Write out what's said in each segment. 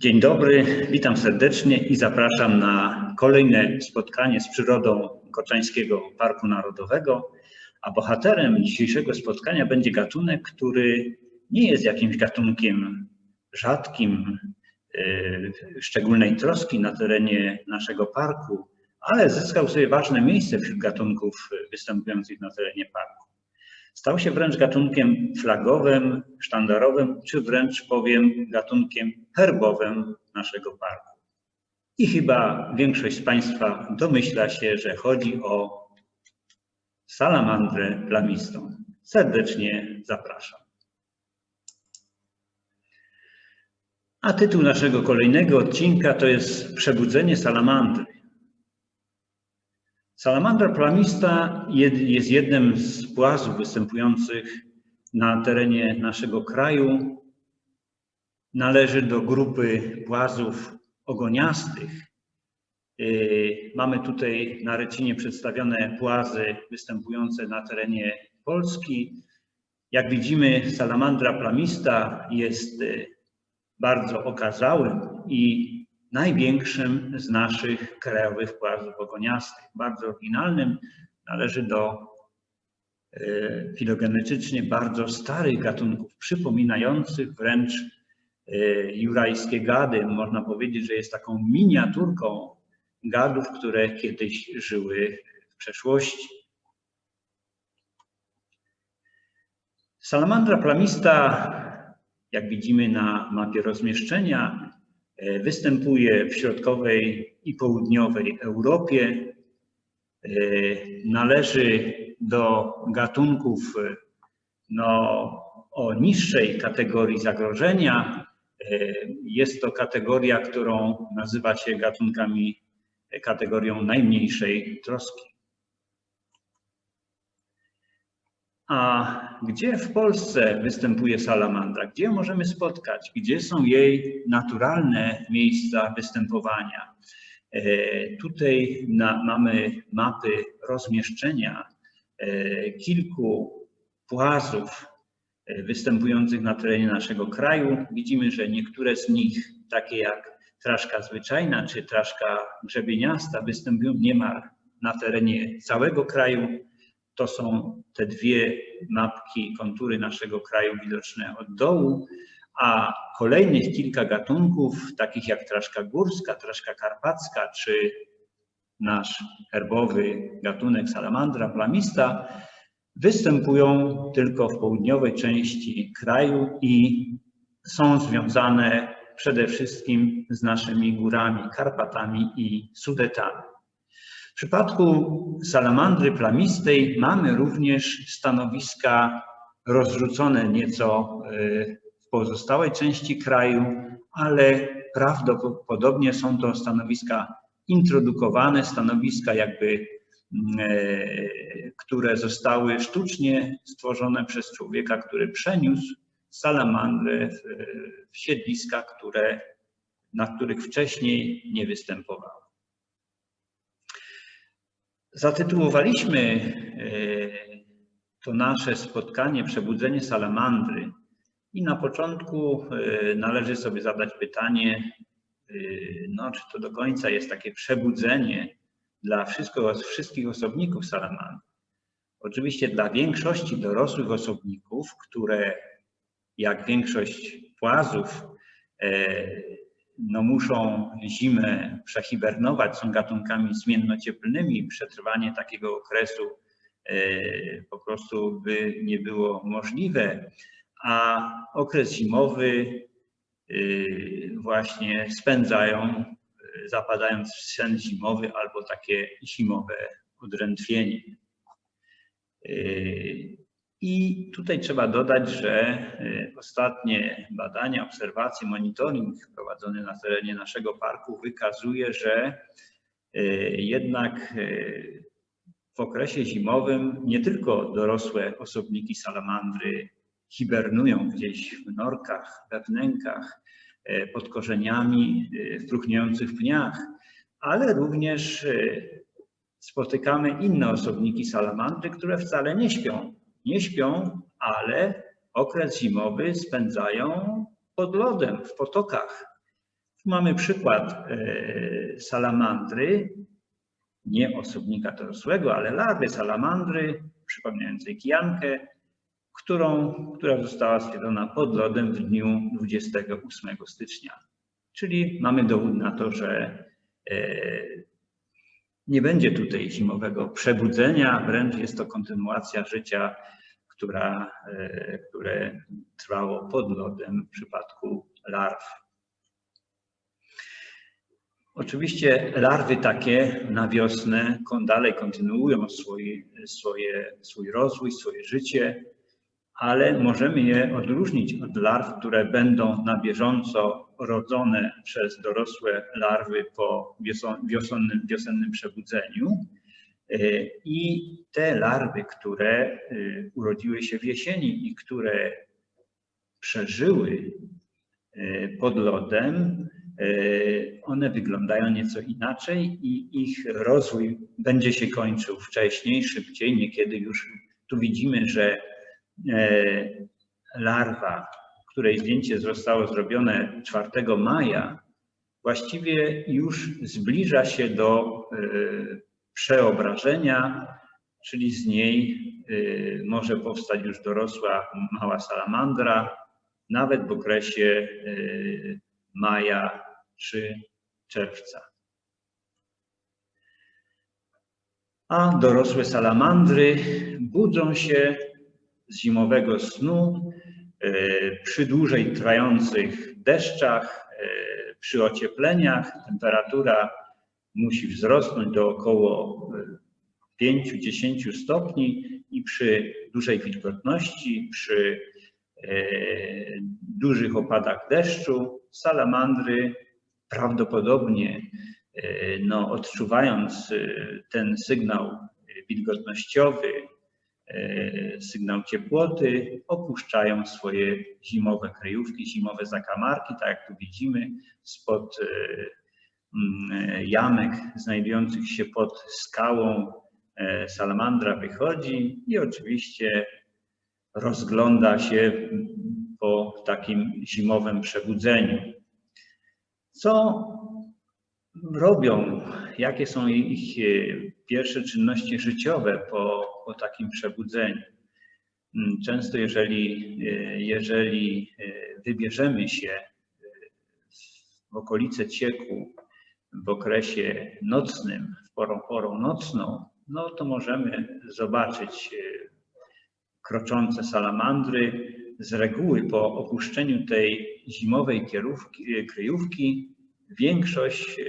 Dzień dobry, witam serdecznie i zapraszam na kolejne spotkanie z przyrodą Koczańskiego Parku Narodowego. A bohaterem dzisiejszego spotkania będzie gatunek, który nie jest jakimś gatunkiem rzadkim, yy, szczególnej troski na terenie naszego parku, ale zyskał sobie ważne miejsce wśród gatunków występujących na terenie parku. Stał się wręcz gatunkiem flagowym, sztandarowym, czy wręcz powiem gatunkiem herbowym naszego parku. I chyba większość z Państwa domyśla się, że chodzi o salamandrę plamistą. Serdecznie zapraszam. A tytuł naszego kolejnego odcinka to jest Przebudzenie salamandry. Salamandra plamista jest jednym z płazów występujących na terenie naszego kraju. Należy do grupy płazów ogoniastych. Yy, mamy tutaj na rycinie przedstawione płazy występujące na terenie Polski. Jak widzimy, salamandra plamista jest yy, bardzo okazałym i największym z naszych krajowych płazów ogoniastych. Bardzo oryginalnym, należy do e, filogenetycznie bardzo starych gatunków, przypominających wręcz e, jurajskie gady. Można powiedzieć, że jest taką miniaturką gadów, które kiedyś żyły w przeszłości. Salamandra plamista, jak widzimy na mapie rozmieszczenia, występuje w środkowej i południowej Europie. E, należy do gatunków no, o niższej kategorii zagrożenia. E, jest to kategoria, którą nazywa się gatunkami kategorią najmniejszej troski. A gdzie w Polsce występuje salamandra? Gdzie możemy spotkać? Gdzie są jej naturalne miejsca występowania? E, tutaj na, mamy mapy rozmieszczenia e, kilku płazów e, występujących na terenie naszego kraju. Widzimy, że niektóre z nich, takie jak traszka zwyczajna czy traszka grzebieniasta, występują niemal na terenie całego kraju to są te dwie mapki, kontury naszego kraju widoczne od dołu, a kolejnych kilka gatunków, takich jak traszka górska, traszka karpacka, czy nasz herbowy gatunek salamandra plamista, występują tylko w południowej części kraju i są związane przede wszystkim z naszymi górami, Karpatami i Sudetami. W przypadku salamandry plamistej mamy również stanowiska rozrzucone nieco y, w pozostałej części kraju, ale prawdopodobnie są to stanowiska introdukowane, stanowiska jakby, y, które zostały sztucznie stworzone przez człowieka, który przeniósł salamandrę w, w siedliska, które, na których wcześniej nie występowały. Zatytułowaliśmy e, to nasze spotkanie Przebudzenie Salamandry i na początku e, należy sobie zadać pytanie, e, no, czy to do końca jest takie przebudzenie dla wszystkich osobników salamandry. Oczywiście dla większości dorosłych osobników, które jak większość płazów no muszą zimę przehibernować, są gatunkami zmiennocieplnymi. Przetrwanie takiego okresu e, po prostu by nie było możliwe, a okres zimowy e, właśnie spędzają e, zapadając w sen zimowy albo takie zimowe odrętwienie. I tutaj trzeba dodać, że e, ostatnie badania, obserwacje, monitoring prowadzony na terenie naszego parku wykazuje, że e, jednak e, w okresie zimowym nie tylko dorosłe osobniki salamandry hibernują gdzieś w norkach, we wnękach, pod korzeniami, w próchniejących pniach, ale również spotykamy inne osobniki salamandry, które wcale nie śpią nie śpią, ale okres zimowy spędzają pod lodem, w potokach, Tu mamy przykład salamandry, nie osobnika dorosłego, ale larwy salamandry przypominającej kijankę, którą, która została stwierdzona pod lodem w dniu 28 stycznia. Czyli mamy dowód na to, że nie będzie tutaj zimowego przebudzenia, wręcz jest to kontynuacja życia, która, e, które trwało pod lodem w przypadku larw. Oczywiście larwy takie na wiosnę dalej kontynuują swój, swoje, swój rozwój, swoje życie, ale możemy je odróżnić od larw, które będą na bieżąco rodzone przez dorosłe larwy po wiosennym, wiosennym przebudzeniu. E, I te larwy, które e, urodziły się w jesieni i które przeżyły e, pod lodem, one wyglądają nieco inaczej i ich rozwój będzie się kończył wcześniej, szybciej. Niekiedy już tu widzimy, że larwa której zdjęcie zostało zrobione 4 maja, właściwie już zbliża się do e, przeobrażenia, czyli z niej e, może powstać już dorosła mała salamandra, nawet w okresie e, maja czy czerwca. A dorosłe salamandry budzą się z zimowego snu przy dłużej trwających deszczach, e, przy ociepleniach temperatura musi wzrosnąć do około 5-10 e, stopni i przy dużej wilgotności, przy dużych opadach deszczu, salamandry prawdopodobnie no, odczuwając ten sygnał wilgotnościowy, E, sygnał ciepłoty, opuszczają swoje zimowe kryjówki, zimowe zakamarki, tak jak tu widzimy, spod e, mm, jamek znajdujących się pod skałą e, salamandra wychodzi i oczywiście rozgląda się po takim zimowym przebudzeniu. Co robią, jakie są ich pierwsze czynności życiowe po, po takim przebudzeniu. Mm, często jeżeli, e, jeżeli e, wybierzemy się e, w okolice cieku w okresie nocnym, w porą, porą nocną, no to możemy zobaczyć kroczące salamandry. Z reguły po opuszczeniu tej zimowej kierówki, kryjówki większość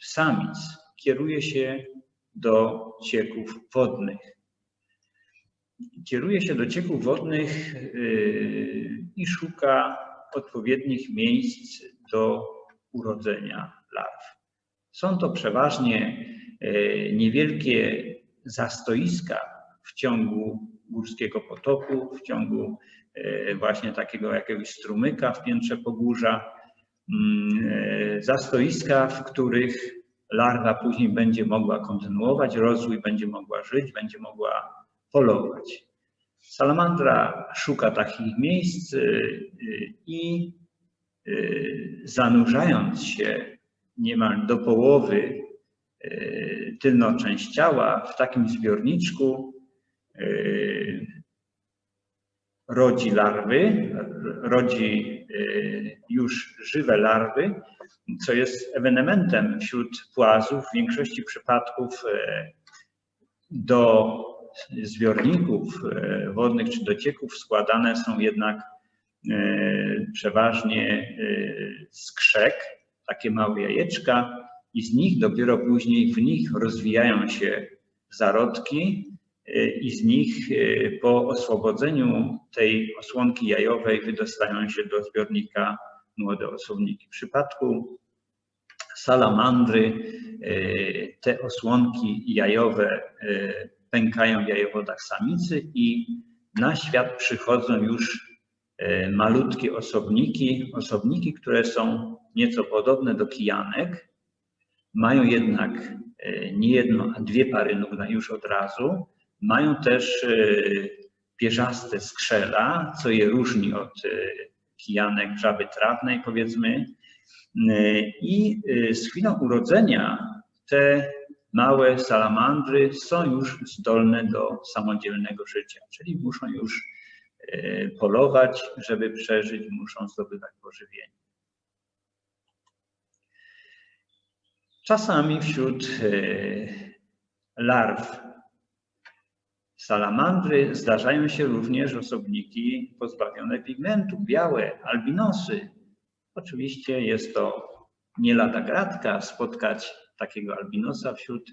samic kieruje się do cieków wodnych. Kieruje się do cieków wodnych yy, i szuka odpowiednich miejsc do urodzenia larw. Są to przeważnie yy, niewielkie zastoiska w ciągu górskiego potoku, w ciągu yy, właśnie takiego jakiegoś strumyka w piętrze Pogórza, zastoiska, w których larwa później będzie mogła kontynuować rozwój, będzie mogła żyć, będzie mogła polować. Salamandra szuka takich miejsc y, y, i y, zanurzając się niemal do połowy tylną część ciała w takim zbiorniczku rodzi larwy, rodzi już żywe larwy, co jest ewenementem wśród płazów. W większości przypadków do zbiorników e, wodnych czy docieków składane są jednak e, przeważnie skrzek, takie małe jajeczka i z nich dopiero później w nich rozwijają się zarodki i z nich po oswobodzeniu tej osłonki jajowej wydostają się do zbiornika młode osobniki. W przypadku salamandry e, te osłonki jajowe e, pękają jajowodach samicy i na świat przychodzą już e, malutkie osobniki, osobniki, które są nieco podobne do kijanek, mają jednak nie jedno, a dwie pary nóg już od razu, mają też pierzaste skrzela, co je różni od kijanek żaby trawnej, powiedzmy, I z chwilą urodzenia te małe salamandry są już zdolne do samodzielnego życia, czyli muszą już polować, żeby przeżyć, muszą zdobywać pożywienie. Czasami wśród larw salamandry zdarzają się również osobniki pozbawione pigmentu, białe, albinosy. Oczywiście jest to nie lada gratka spotkać takiego albinosa wśród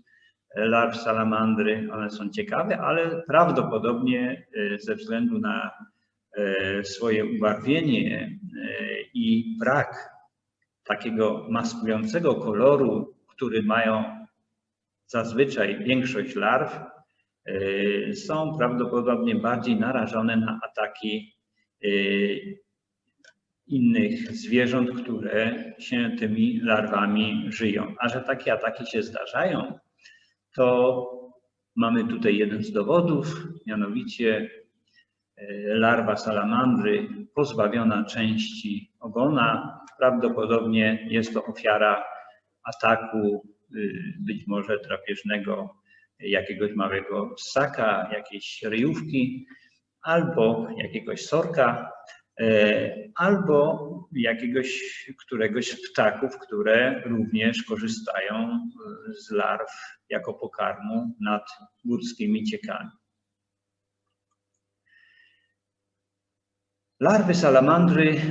larw salamandry. One są ciekawe, ale prawdopodobnie e, ze względu na e, swoje ubarwienie e, i brak takiego maskującego koloru, który mają zazwyczaj większość larw, są prawdopodobnie bardziej narażone na ataki innych zwierząt, które się tymi larwami żyją. A że takie ataki się zdarzają, to mamy tutaj jeden z dowodów, mianowicie e, larwa salamandry pozbawiona części ogona. Prawdopodobnie jest to ofiara ataku y, być może drapieżnego jakiegoś małego ssaka, jakiejś ryjówki albo jakiegoś sorka. E, albo jakiegoś, któregoś z ptaków, które również korzystają e, z larw jako pokarmu nad górskimi ciekami. Larwy salamandry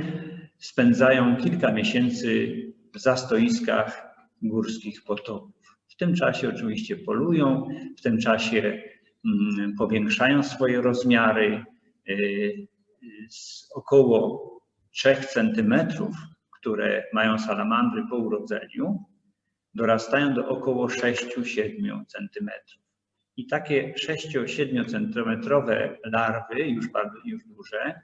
spędzają kilka miesięcy w zastoiskach górskich potopów. W tym czasie oczywiście polują, w tym czasie mm, powiększają swoje rozmiary, e, z około 3 centymetrów, które mają salamandry po urodzeniu, dorastają do około 6-7 centymetrów. I takie 6-7 centymetrowe larwy, już już duże,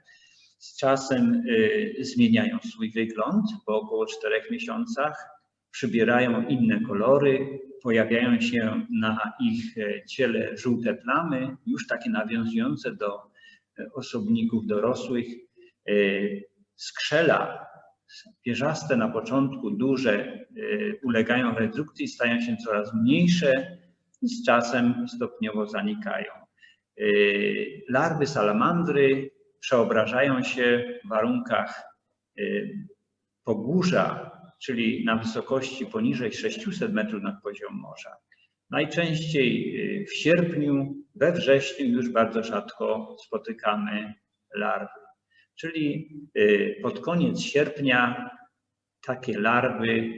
z czasem y, zmieniają swój wygląd po około 4 miesiącach, przybierają inne kolory, pojawiają się na ich e, ciele żółte plamy, już takie nawiązujące do osobników dorosłych. E, skrzela pierzaste na początku duże e, ulegają redukcji, stają się coraz mniejsze i z czasem stopniowo zanikają. E, larwy salamandry przeobrażają się w warunkach pogórza, czyli na wysokości poniżej 600 metrów nad poziomem morza. Najczęściej w sierpniu, we wrześniu już bardzo rzadko spotykamy larwy. Czyli y, pod koniec sierpnia takie larwy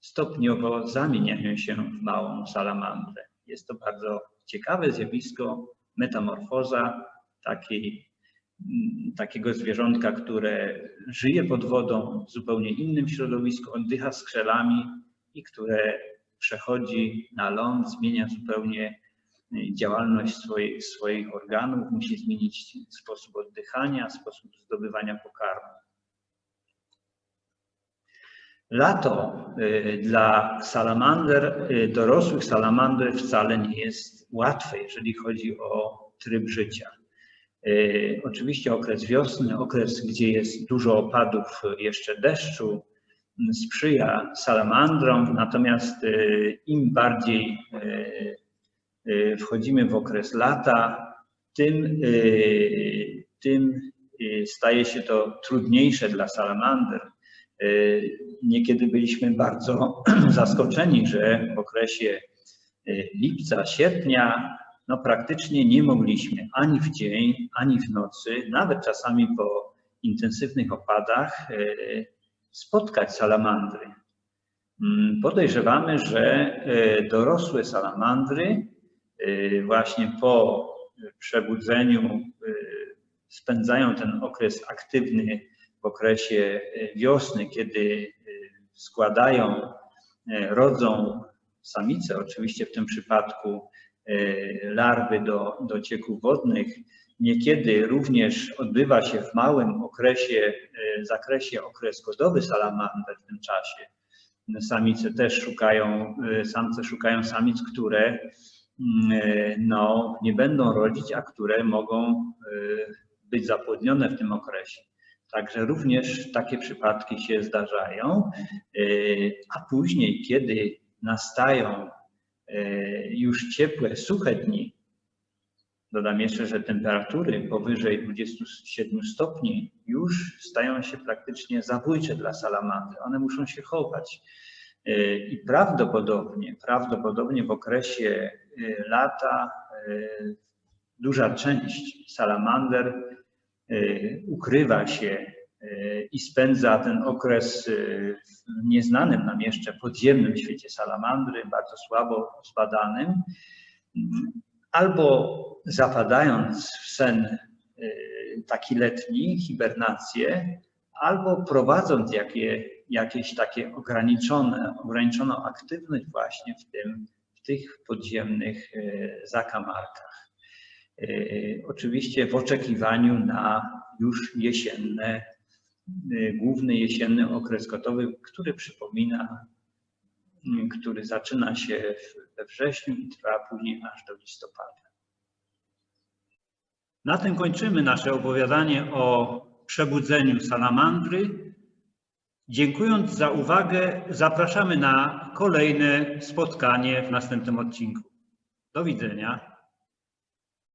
stopniowo zamieniają się w małą salamandrę. Jest to bardzo ciekawe zjawisko, metamorfoza mm, takiego zwierzątka, które żyje pod wodą w zupełnie innym środowisku, oddycha skrzelami i które przechodzi na ląd, zmienia zupełnie działalność swoich, swoich organów, musi zmienić sposób oddychania, sposób zdobywania pokarmu. Lato y, dla salamander, y, dorosłych salamander wcale nie jest łatwe, jeżeli chodzi o tryb życia. Oczywiście okres wiosny, okres, gdzie jest dużo opadów jeszcze deszczu, sprzyja salamandrom, natomiast im bardziej wchodzimy w okres lata, tym, tym staje się to trudniejsze dla salamander. Niekiedy byliśmy bardzo zaskoczeni, że w okresie lipca, sierpnia no praktycznie nie mogliśmy ani w dzień, ani w nocy, nawet czasami po intensywnych opadach, spotkać salamandry. Mm, podejrzewamy, że dorosłe salamandry właśnie po przebudzeniu e, spędzają ten okres aktywny w okresie wiosny, kiedy składają, rodzą samice, oczywiście w tym przypadku larwy do, do cieków wodnych, Niekiedy również odbywa się w małym okresie, zakresie okres godowy salamander w tym czasie. Samice też szukają, samce szukają samic, które no, nie będą rodzić, a które mogą być zapłodnione w tym okresie. Także również takie przypadki się zdarzają, a później, kiedy nastają już ciepłe, suche dni, dodam jeszcze, że temperatury powyżej 27 stopni już stają się praktycznie zabójcze dla salamandry. One muszą się chować. I prawdopodobnie, prawdopodobnie w okresie lata duża część salamander ukrywa się i spędza ten okres w nieznanym nam jeszcze podziemnym świecie salamandry, bardzo słabo zbadanym, albo zapadając w sen taki letni, hibernację, albo prowadząc jakie, jakieś takie ograniczone, ograniczoną aktywność właśnie w, tym, tych podziemnych zakamarkach. Oczywiście w oczekiwaniu na już jesienne, główny jesienny okres gotowy, który przypomina, który zaczyna się we wrześniu i trwa później aż do listopada. Na tym kończymy nasze opowiadanie o przebudzeniu salamandry. Dziękując za uwagę, zapraszamy na kolejne spotkanie w następnym odcinku. Do widzenia.